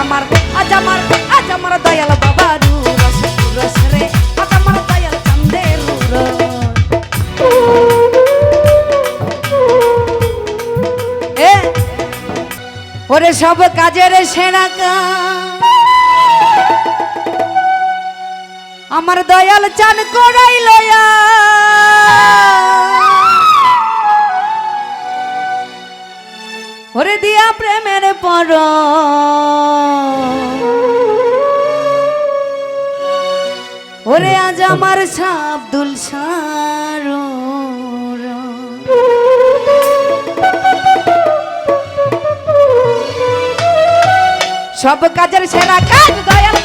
আমার আজ আমার আজ আমার দয়াল বাবা রুরস রুরস রে আজ আমার দয়াল চন্দে এ, ওরে সব কাজের সেনা আমার দয়াল চান করাই লয়া ওরে দিয়া প্রেমের পর ওরে আজ আমার সাবদুল সার সব কাজের সেরা কাজ দয়া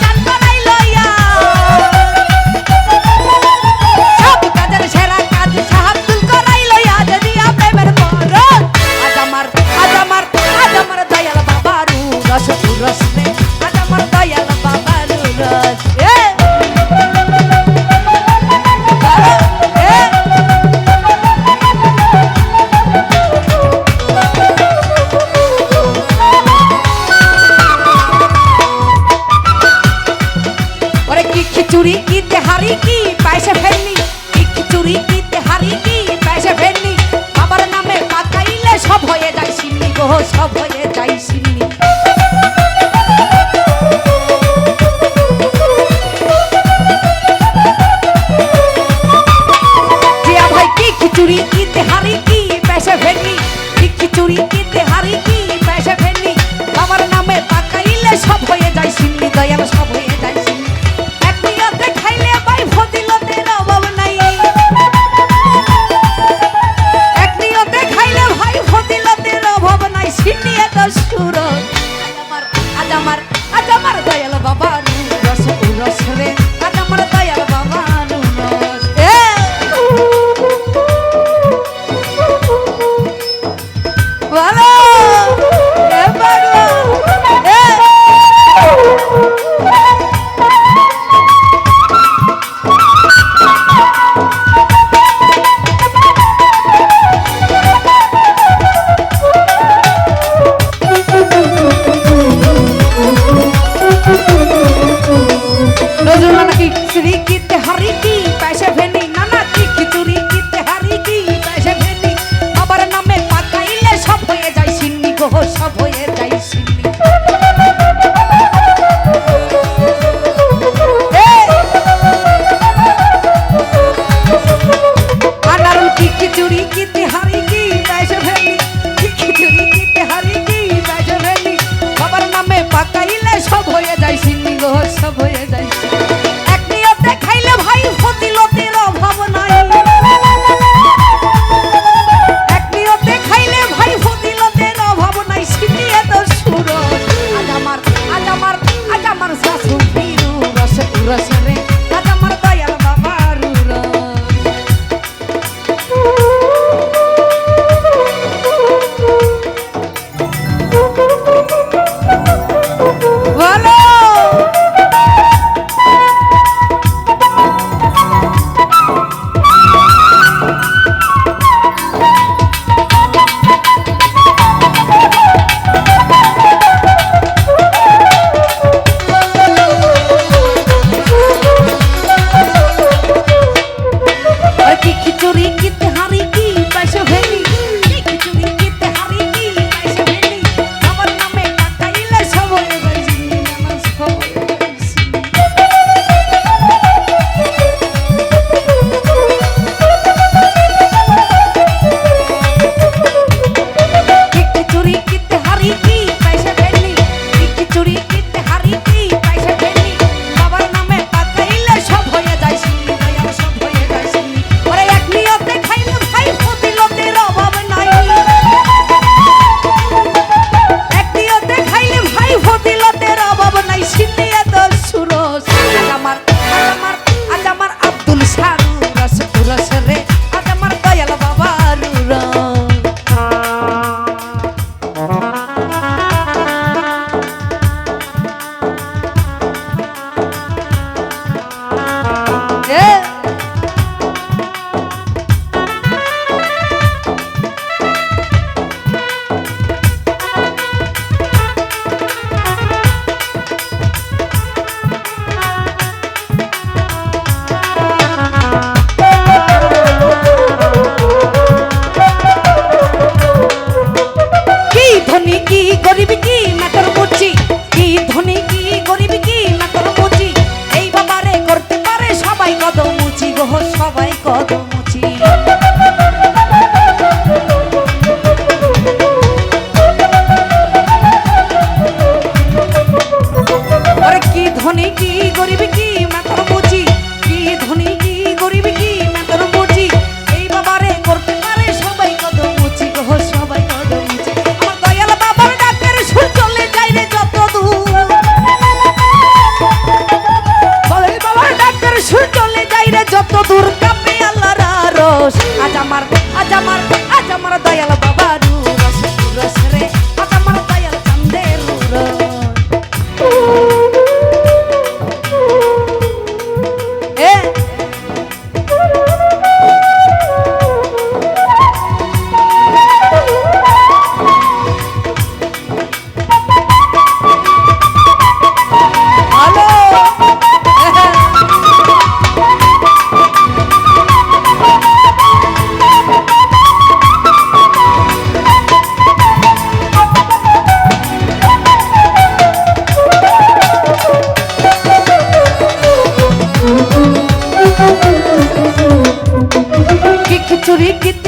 চুরি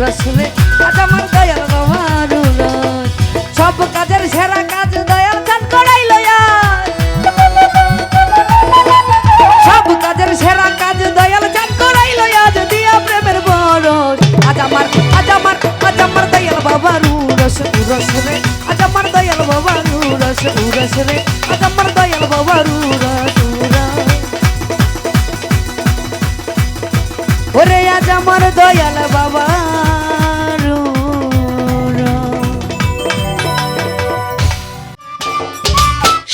রসুলে কাজ আমার দয়াল বাবার সব কাজের সেরা কাজ দয়াল চান করাই লয়া সব কাজের সেরা কাজ দয়াল চান করাই লয়া যদি প্রেমের বড় আজ আমার আজ আমার আজ আমার দয়াল বাবার রস রসুলে আজ আমার দয়াল বাবার রস রসুলে আজ আমার দয়াল বাবার রস